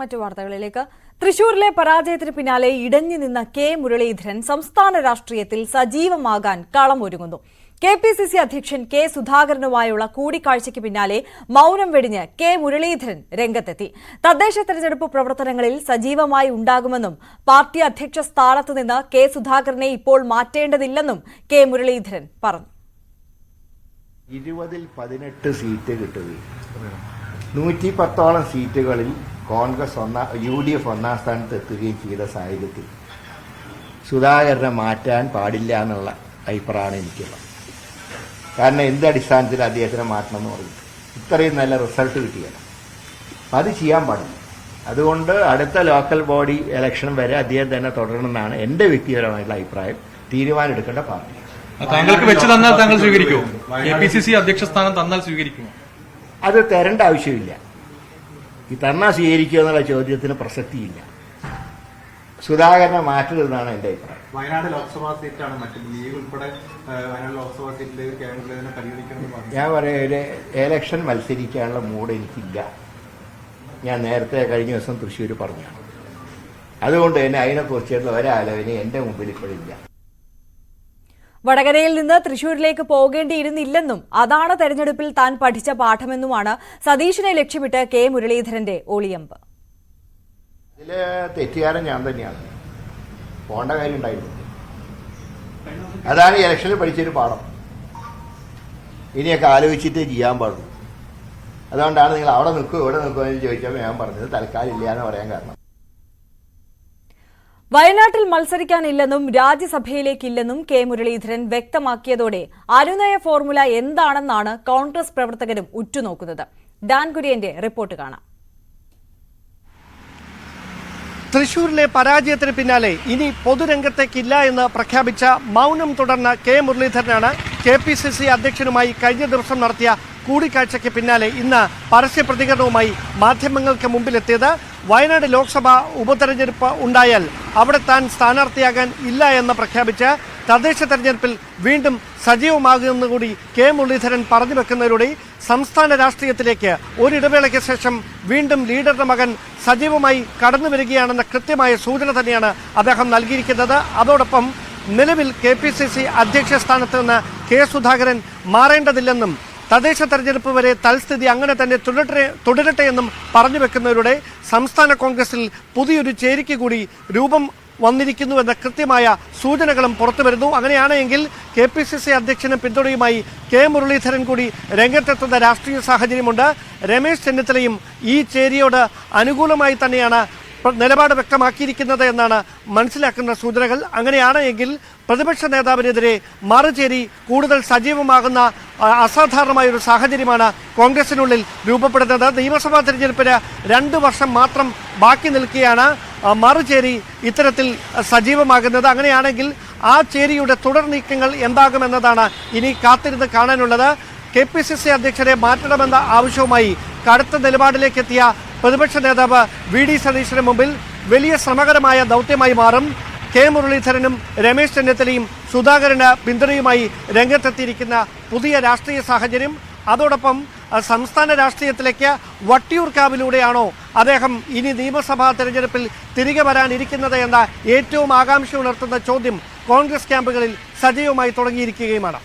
മറ്റു വാർത്തകളിലേക്ക്. തൃശൂരിലെ പരാജയത്തിന് പിന്നാലെ ഇടഞ്ഞു നിന്ന കെ മുരളീധരൻ സംസ്ഥാന രാഷ്ട്രീയത്തിൽ സജീവമാകാൻ കളമൊരുങ്ങുന്നു. കെ പി സി സി അധ്യക്ഷൻ കെ സുധാകരനുമായുള്ള കൂടിക്കാഴ്ചയ്ക്ക് പിന്നാലെ മൗനം വെടിഞ്ഞ് കെ മുരളീധരൻ രംഗത്തെത്തി. തദ്ദേശ തെരഞ്ഞെടുപ്പ് പ്രവർത്തനങ്ങളിൽ സജീവമായി ഉണ്ടാകുമെന്നും പാർട്ടി അധ്യക്ഷ സ്ഥാനത്ത് നിന്ന് കെ സുധാകരനെ ഇപ്പോൾ മാറ്റേണ്ടതില്ലെന്നും കെ മുരളീധരൻ പറഞ്ഞു. ഇരുപതിൽ പതിനെട്ട് സീറ്റ് കിട്ടുകയും നൂറ്റി പത്തോളം സീറ്റുകളിൽ കോൺഗ്രസ് ഒന്നാം യു ഡി എഫ് ഒന്നാം സ്ഥാനത്ത് എത്തുകയും ചെയ്ത സാഹചര്യത്തിൽ സുധാകരനെ മാറ്റാൻ പാടില്ല എന്നുള്ള അഭിപ്രായമാണ് എനിക്കുള്ളത്. കാരണം എന്ത് അടിസ്ഥാനത്തിൽ അദ്ദേഹത്തിനെ മാറ്റണം എന്ന് ഇത്രയും നല്ല റിസൾട്ട് കിട്ടിയത് അത് ചെയ്യാൻ പാടില്ല. അതുകൊണ്ട് അടുത്ത ലോക്കൽ ബോഡി ഇലക്ഷൻ വരെ അദ്ദേഹം തന്നെ തുടരണമെന്നാണ് എന്റെ വ്യക്തിപരമായിട്ടുള്ള അഭിപ്രായം. തീരുമാനമെടുക്കേണ്ട പാർട്ടി താങ്കൾക്ക് വെച്ച് തന്നാൽ താങ്കൾ സ്വീകരിക്കുമോ? എ പി സി സി അധ്യക്ഷ സ്ഥാനം തന്നാൽ സ്വീകരിക്കുമോ? അത് തരേണ്ട ആവശ്യമില്ല. ഈ തന്നാ സ്വീകരിക്കുക എന്നുള്ള ചോദ്യത്തിന് പ്രസക്തിയില്ല. സുധാകരനെ മാറ്റരുതെന്നാണ് എന്റെ അഭിപ്രായം. വയനാട് ലോക്സഭാ സീറ്റാണ് മറ്റു ലീഗ് ഉൾപ്പെടെ ഏഹ്, വയനാട് ലോക്സഭാ സീറ്റിൽ ഞാൻ പറയാം ഒരു എലക്ഷൻ മത്സരിക്കാനുള്ള മൂഡ് എനിക്കില്ല. ഞാൻ നേരത്തെ കഴിഞ്ഞ ദിവസം തൃശ്ശൂർ പറഞ്ഞാണ് അതുകൊണ്ട് തന്നെ അതിനെക്കുറിച്ചുള്ള ഒരാലോചന എന്റെ മുമ്പിൽ ഇപ്പോഴില്ല. വടകരയിൽ നിന്ന് തൃശൂരിലേക്ക് പോകേണ്ടിയിരുന്നില്ലെന്നും അതാണ് തെരഞ്ഞെടുപ്പിൽ താൻ പഠിച്ച പാഠമെന്നുമാണ് സതീഷിനെ ലക്ഷ്യമിട്ട് കെ മുരളീധരന്റെ ഒളിയമ്പ് ഇതിൽ തെറ്റുകാരൻ ഞാൻ തന്നെയാണ്. പോകേണ്ട കാര്യം അതാണ് ഇലക്ഷനിൽ പഠിച്ചൊരു പാഠം. ഇനിയൊക്കെ ആലോചിച്ചിട്ടേ ചെയ്യാൻ പാടുള്ളൂ. അതുകൊണ്ടാണ് നിങ്ങൾ അവിടെ നിൽക്കുമോ ഇവിടെ നിൽക്കുമോ എന്ന് ചോദിച്ചപ്പോൾ ഞാൻ പറഞ്ഞത് തൽക്കാലം ഇല്ല എന്ന് പറയാൻ കാരണം. വയനാട്ടിൽ മത്സരിക്കാനില്ലെന്നും രാജ്യസഭയിലേക്കില്ലെന്നും കെ മുരളീധരൻ വ്യക്തമാക്കിയതോടെ അനുനയ ഫോർമുല എന്താണെന്നാണ് കോൺഗ്രസ് പ്രവർത്തകരും ഉറ്റുനോക്കുന്നത്. ഡാൻ കുര്യന്റെ റിപ്പോർട്ട് കാണാം. തൃശൂരിലെ പരാജയത്തിന് പിന്നാലെ ഇനി പൊതുരംഗത്തേക്കില്ല എന്ന് പ്രഖ്യാപിച്ച മൗനം തുടർന്ന കെ മുരളീധരനാണ് കെ പി സി സി അധ്യക്ഷനുമായി കഴിഞ്ഞ ദിവസം നടത്തിയ കൂടിക്കാഴ്ചയ്ക്ക് പിന്നാലെ ഇന്ന് പരസ്യ പ്രതികരണവുമായി മാധ്യമങ്ങൾക്ക് മുമ്പിലെത്തിയത് വയനാട് ലോക്സഭാ ഉപതെരഞ്ഞെടുപ്പ് ഉണ്ടായാൽ അവിടെ താൻ സ്ഥാനാർത്ഥിയാകാൻ ഇല്ല എന്ന് പ്രഖ്യാപിച്ച് തദ്ദേശ തെരഞ്ഞെടുപ്പിൽ വീണ്ടും സജീവമാകുമെന്നുകൂടി കെ മുരളീധരൻ പറഞ്ഞു വെക്കുന്നതിലൂടെ സംസ്ഥാന രാഷ്ട്രീയത്തിലേക്ക് ഒരിടവേളയ്ക്ക് ശേഷം വീണ്ടും ലീഡറുടെ മകൻ സജീവമായി കടന്നു വരികയാണെന്ന കൃത്യമായ സൂചന തന്നെയാണ് അദ്ദേഹം നൽകിയിരിക്കുന്നത്. അതോടൊപ്പം നിലവിൽ കെ പി സി സി അധ്യക്ഷ സ്ഥാനത്ത് നിന്ന് കെ സുധാകരൻ മാറേണ്ടതില്ലെന്നും തദ്ദേശ തെരഞ്ഞെടുപ്പ് വരെ തൽസ്ഥിതി അങ്ങനെ തന്നെ തുടരട്ടെ തുടരട്ടെ എന്നും പറഞ്ഞു വെക്കുന്നവരുടെ സംസ്ഥാന കോൺഗ്രസിൽ പുതിയൊരു ചേരിക്ക് കൂടി രൂപം വന്നിരിക്കുന്നു എന്ന കൃത്യമായ സൂചനകളും പുറത്തു വരുന്നു. അങ്ങനെയാണെങ്കിൽ കെ പി സി സി അധ്യക്ഷനും പിന്തുണയുമായി കെ മുരളീധരൻ കൂടി രംഗത്തെത്തുന്ന രാഷ്ട്രീയ സാഹചര്യമുണ്ട്. രമേശ് ചെന്നിത്തലയും ഈ ചേരിയോട് അനുകൂലമായി തന്നെയാണ് നിലപാട് വ്യക്തമാക്കിയിരിക്കുന്നത് എന്നാണ് മനസ്സിലാക്കുന്ന സൂചനകൾ. അങ്ങനെയാണ് എങ്കിൽ പ്രതിപക്ഷ നേതാവിനെതിരെ മറുചേരി കൂടുതൽ സജീവമാകുന്ന അസാധാരണമായ ഒരു സാഹചര്യമാണ് കോൺഗ്രസിനുള്ളിൽ രൂപപ്പെടുന്നത്. നിയമസഭാ തെരഞ്ഞെടുപ്പിന് രണ്ട് വർഷം മാത്രം ബാക്കി നിൽക്കുകയാണ് മറുചേരി ഇത്തരത്തിൽ സജീവമാകുന്നത്. അങ്ങനെയാണെങ്കിൽ ആ ചേരിയുടെ തുടർ നീക്കങ്ങൾ എന്താകുമെന്നതാണ് ഇനി കാത്തിരുന്ന് കാണാനുള്ളത്. കെ പി സി സി അധ്യക്ഷരെ മാറ്റണമെന്ന ആവശ്യവുമായി കടുത്ത നിലപാടിലേക്കെത്തിയ പ്രതിപക്ഷ നേതാവ് വി ഡി സതീശന് മുമ്പിൽ വലിയ ശ്രമകരമായ ദൗത്യമായി മാറും. കെ മുരളീധരനും രമേശ് ചെന്നിത്തലയും സുധാകരന് പിന്തുണയുമായി രംഗത്തെത്തിയിരിക്കുന്ന പുതിയ രാഷ്ട്രീയ സാഹചര്യം അതോടൊപ്പം സംസ്ഥാന രാഷ്ട്രീയത്തിലേക്ക് വട്ടിയൂർക്കാവിലൂടെയാണോ അദ്ദേഹം ഇനി നിയമസഭാ തെരഞ്ഞെടുപ്പിൽ തിരികെ വരാനിരിക്കുന്നത് എന്ന ഏറ്റവും ആകാംക്ഷ ഉണർത്തുന്ന ചോദ്യം കോൺഗ്രസ് ക്യാമ്പുകളിൽ സജീവമായി തുടങ്ങിയിരിക്കുകയുമാണ്.